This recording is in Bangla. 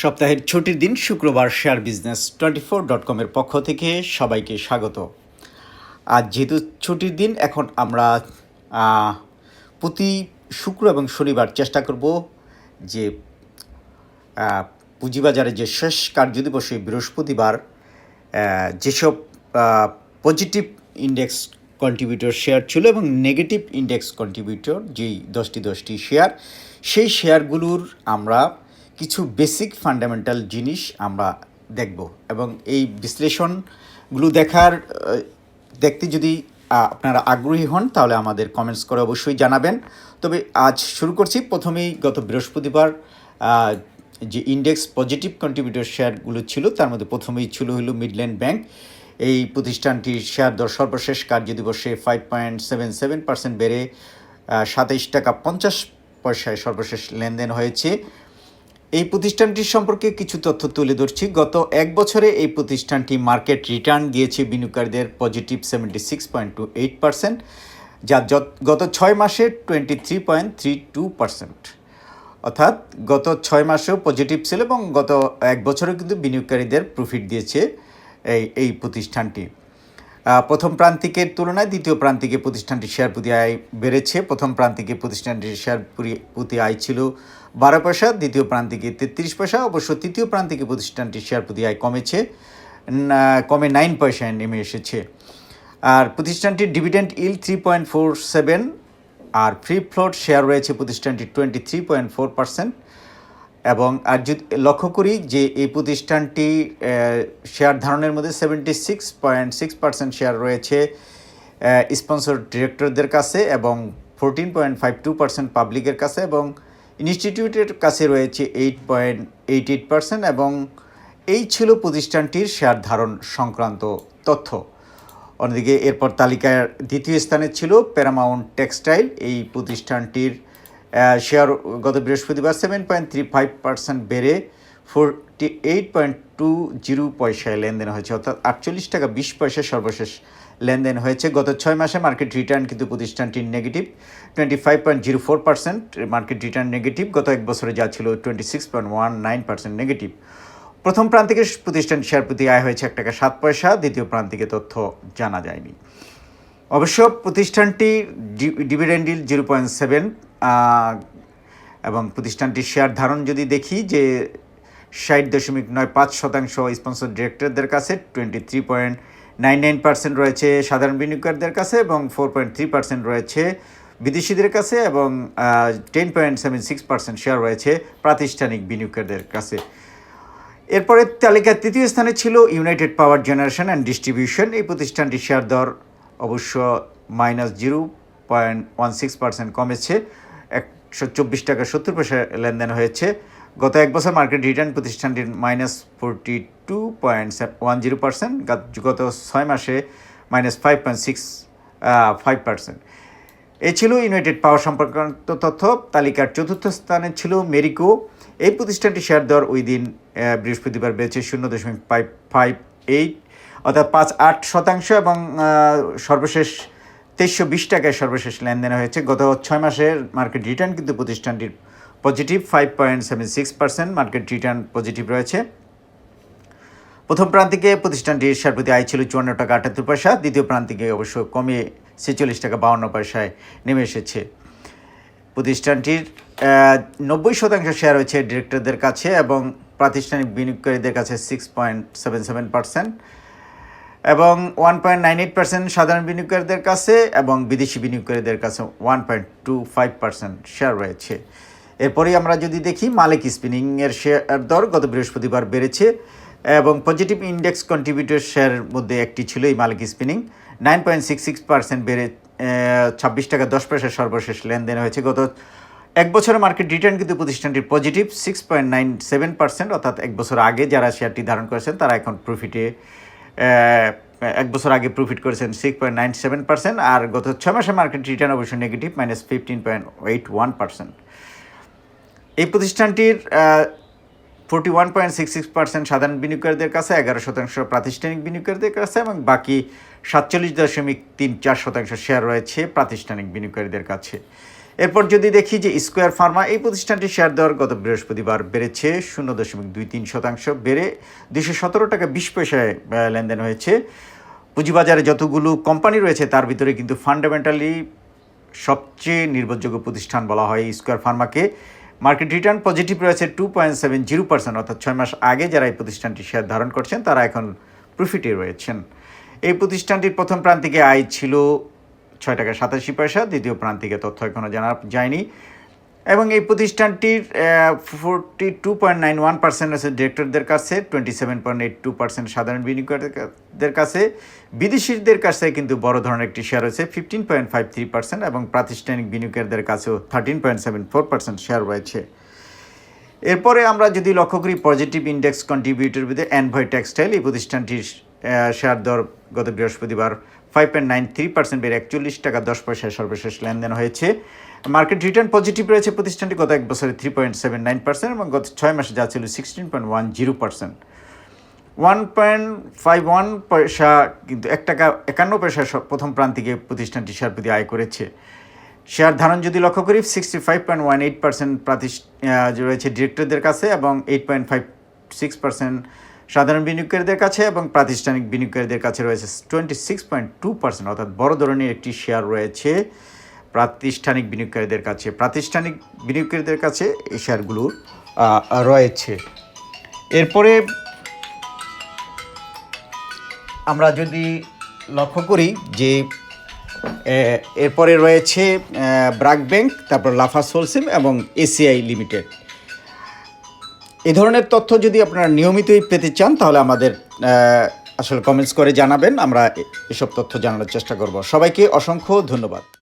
সপ্তাহের ছুটির দিন শুক্রবার share business twenty four dot কমের পক্ষ থেকে সবাইকে স্বাগত। আজ যেহেতু ছুটির দিন, এখন আমরা প্রতি শুক্র এবং শনিবার চেষ্টা করব যে পুঁজিবাজারে যে শেষ কার্যদিবসে বৃহস্পতিবার যেসব পজিটিভ ইন্ডেক্স কন্ট্রিবিউটর শেয়ার ছিল এবং নেগেটিভ ইন্ডেক্স কন্ট্রিবিউটর যেই দশটি দশটি শেয়ার সেই শেয়ারগুলোর আমরা কিছু বেসিক ফান্ডামেন্টাল জিনিস আমরা দেখব এবং এই বিশ্লেষণগুলো দেখার দেখতে যদি আপনারা আগ্রহী হন, তাহলে আমাদের কমেন্টস করে অবশ্যই জানাবেন। তবে আজ শুরু করছি। প্রথমেই গত বৃহস্পতিবার যে ইন্ডেক্স পজিটিভ কন্ট্রিবিউটর শেয়ারগুলো ছিল, তার মধ্যে প্রথমেই ছিল হলো মিডল্যান্ড ব্যাংক এই প্রতিষ্ঠানটির শেয়ার দর সর্বশেষ কার্য কার্যদিবসে five point seven seven percent বেড়ে সাতাইশ টাকা পঞ্চাশ পয়সায় সর্বশেষ লেনদেন হয়েছে। এই প্রতিষ্ঠানটির সম্পর্কে কিছু তথ্য তুলে ধরছি। গত এক বছরে এই প্রতিষ্ঠানটি মার্কেট রিটার্ন দিয়েছে বিনিয়োগকারীদের positive seventy six point two eight percent যা গত ছয় মাসে twenty three point three two percent অর্থাৎ গত ছয় মাসেও পজিটিভ ছিল এবং গত এক বছরেও কিন্তু বিনিয়োগকারীদের প্রফিট দিয়েছে এই এই প্রতিষ্ঠানটি। প্রথম প্রান্তিকের তুলনায় দ্বিতীয় প্রান্তিকে প্রতিষ্ঠানটির শেয়ার প্রতি আয় বেড়েছে। প্রথম প্রান্তিকে প্রতিষ্ঠানটির শেয়ার পুরি- প্রতি আয় ছিল বারো পয়সা, দ্বিতীয় প্রান্তিকে তেত্রিশ পয়সা, অবশ্য তৃতীয় প্রান্তিকে প্রতিষ্ঠানটির শেয়ার প্রতি আয় কমেছে কমে নাইন পয়সায় নেমে এসেছে। আর প্রতিষ্ঠানটির dividend yield three point four seven আর ফ্রি ফ্লোট শেয়ার রয়েছে প্রতিষ্ঠানটির twenty three point four percent এবং আর যদি লক্ষ্য করি যে এই প্রতিষ্ঠানটি শেয়ার ধারণের মধ্যে seventy six point six percent share রয়েছে স্পন্সর ডিরেক্টরদের কাছে এবং fourteen point five two percent পাবলিকের কাছে এবং ইনস্টিটিউটের কাছে রয়েছে eight point eight eight percent এবং এই ছিল প্রতিষ্ঠানটির শেয়ার ধারণ সংক্রান্ত তথ্য। অন্যদিকে এরপর তালিকার দ্বিতীয় স্থানে ছিল প্যারামাউন্ট টেক্সটাইল এই প্রতিষ্ঠানটির শেয়ার গত বৃহস্পতিবার seven point three five percent বেড়ে forty eight point two zero পয়সায় লেনদেন হয়েছে, অর্থাৎ আটচল্লিশ টাকা বিশ পয়সা সর্বশেষ লেনদেন হয়েছে। গত ছয় মাসে মার্কেট রিটার্ন কিন্তু প্রতিষ্ঠানটির negative twenty five point zero four percent market return negative গত এক বছরে যা ছিল twenty six point one nine percent negative প্রথম প্রান্তিকে প্রতিষ্ঠান শেয়ার প্রতি আয় হয়েছে এক টাকা সাত পয়সা, দ্বিতীয় প্রান্তিকে তথ্য জানা যায়নি। অবশ্য প্রতিষ্ঠানটি ডিভিডেন্ড ডিল জিরো পয়েন্ট সেভেন এবং প্রতিষ্ঠানটির শেয়ার ধারণ যদি দেখি যে ষাট দশমিক নয় পাঁচ শতাংশ স্পন্সর ডিরেক্টরদের কাছে twenty three point nine nine percent রয়েছে সাধারণ বিনিয়োগকারীদের কাছে এবং ফোর পয়েন্ট থ্রি পার্সেন্ট রয়েছে বিদেশিদের কাছে এবং ten point seven six percent share রয়েছে প্রাতিষ্ঠানিক বিনিয়োগকারীদের কাছে। এরপরে তালিকার তৃতীয় স্থানে ছিল united power generation and distribution এই প্রতিষ্ঠানটির শেয়ার দর অবশ্য minus zero point one six percent কমেছে। একশো চব্বিশ টাকা সত্তর পয়সা লেনদেন হয়েছে। গত এক বছর মার্কেট রিটার্ন প্রতিষ্ঠানটির minus forty two point one zero percent, গত ছয় মাসে minus five point six five percent. এ ছিল ইউনাইটেড পাওয়ার সম্পর্কিত তথ্য। তালিকার চতুর্থ স্থানে ছিল মেরিকো। এই প্রতিষ্ঠানটি শেয়ার দর ওই দিন বৃহস্পতিবার বেড়েছে শূন্য দশমিক ফাইভ ফাইভ এইট, অর্থাৎ পাঁচ আট শতাংশ এবং সর্বশেষ তেইশশো বিশ টাকায় সর্বশেষ লেনদেন হয়েছে। গত ছয় মাসের মার্কেট রিটার্ন কিন্তু প্রতিষ্ঠানটির positive five point seven six percent market return positive রয়েছে। প্রথম প্রান্তিকে প্রতিষ্ঠানটির শেয়ার প্রতি আয় ছিল চুয়ান্ন টাকা আটাত্তর পয়সা, দ্বিতীয় প্রান্তিকে অবশ্য কমে ছেচল্লিশ টাকা বাউন্ন পয়সায় নেমে এসেছে। প্রতিষ্ঠানটির নব্বই শতাংশ শেয়ার রয়েছে ডিরেক্টরদের কাছে এবং প্রাতিষ্ঠানিক বিনিয়োগকারীদের কাছে six point seven seven percent এবং one point nine eight percent সাধারণ বিনিয়োগকারীদের কাছে এবং বিদেশি বিনিয়োগকারীদের কাছে one point two five percent share রয়েছে। এরপরেই আমরা যদি দেখি মালিক স্পিনিংয়ের শেয়ার দর গত বৃহস্পতিবার বেড়েছে এবং পজিটিভ ইন্ডেক্স কন্ট্রিবিউটর শেয়ারের মধ্যে একটি ছিল এই Malek spinning nine point six six percent বেড়ে ছাব্বিশ টাকা দশ পয়সা সর্বশেষ লেনদেন হয়েছে। গত এক বছরের মার্কেট রিটার্ন কিন্তু প্রতিষ্ঠানটির positive six point nine seven percent অর্থাৎ এক বছর আগে যারা শেয়ারটি ধারণ করেছেন, তারা এখন প্রফিটে এক বছর আগে প্রফিট করেছেন six point nine seven percent আর গত ছয় মাসে মার্কেট রিটার্ন অবশ্য negative minus fifteen point eight one percent এই প্রতিষ্ঠানটির forty one point six six percent সাধারণ বিনিয়োগকারীদের কাছে, এগারো শতাংশ প্রাতিষ্ঠানিক বিনিয়োগকারীদের কাছে এবং বাকি সাতচল্লিশ দশমিক তিন চার শতাংশ শেয়ার রয়েছে প্রাতিষ্ঠানিক বিনিয়োগকারীদের কাছে। এরপর যদি দেখি যে স্কোয়ার ফার্মা এই প্রতিষ্ঠানটির শেয়ার দর গত বৃহস্পতিবার বেড়েছে, শূন্য দশমিক দুই তিন শতাংশ বেড়ে দুশো সতেরো টাকা বিশ পয়সায় লেনদেন হয়েছে। পুঁজিবাজারে যতগুলো কোম্পানি রয়েছে, তার ভিতরে কিন্তু ফান্ডামেন্টালি সবচেয়ে নির্ভরযোগ্য প্রতিষ্ঠান বলা হয় স্কোয়ার ফার্মাকে মার্কেট রিটার্ন পজিটিভ রয়েছে two point seven zero percent অর্থাৎ ছয় মাস আগে যারা এই প্রতিষ্ঠানটি শেয়ার ধারণ করছেন, তারা এখন প্রফিটে রয়েছেন। এই প্রতিষ্ঠানটির প্রথম প্রান্তিকে আয় ছিল ছয় টাকা সাতাশি পয়সা, দ্বিতীয় প্রান্তিকে তথ্য এখনও জানা যায়নি। এবং এই প্রতিষ্ঠানটির forty two point nine one percent আছে ডিরেক্টরদের কাছে twenty seven point eight two percent সাধারণ বিনিয়োগকারীদের কাছে। বিদেশিদের কাছে কিন্তু বড় ধরনের একটি শেয়ার রয়েছে fifteen point five three percent এবং প্রাতিষ্ঠানিক বিনিয়োগকারীদের কাছেও thirteen point seven four percent share রয়েছে। এরপরে আমরা যদি লক্ষ্য করি পজিটিভ ইন্ডেক্স কন্ট্রিবিউটর ভিতরে অ্যানভয় টেক্সটাইল এই প্রতিষ্ঠানটির শেয়ার দর গত বৃহস্পতিবার five point nine three percent বেড়ে একচল্লিশ টাকা দশ পয়সায় সর্বশেষ লেনদেন হয়েছে। মার্কেট রিটার্ন পজিটিভ রয়েছে। প্রতিষ্ঠানটি গত এক বছরে three point seven nine percent এবং গত ছয় মাসে যা ছিল sixteen point one zero percent one point five one পয়সা কিন্তু এক টাকা একান্ন পয়সা প্রথম প্রান্তিকে প্রতিষ্ঠানটি শেয়ার প্রতি আয় করেছে। শেয়ার ধারণ যদি লক্ষ্য করি sixty five point one eight percent রয়েছে ডিরেক্টরদের কাছে এবং eight point five six percent সাধারণ বিনিয়োগকারীদের কাছে এবং প্রাতিষ্ঠানিক বিনিয়োগকারীদের কাছে রয়েছে twenty six point two percent অর্থাৎ বড় ধরনের একটি শেয়ার রয়েছে। প্রাতিষ্ঠানিক বিনিয়োগকারীদের কাছে, প্রাতিষ্ঠানিক বিনিয়োগকারীদের কাছে এই শেয়ারগুলো রয়েছে। এরপরে আমরা যদি লক্ষ্য করি যে এরপরে রয়েছে ব্রাক ব্যাংক, তারপর লাফা সোলসিম এবং এসিআই লিমিটেড। এই ধরনের তথ্য যদি আপনারা নিয়মিতই পেতে চান, তাহলে আমাদের আসলে কমেন্টস করে জানাবেন। আমরা এসব তথ্য জানানোর চেষ্টা করব। সবাইকে অসংখ্য ধন্যবাদ।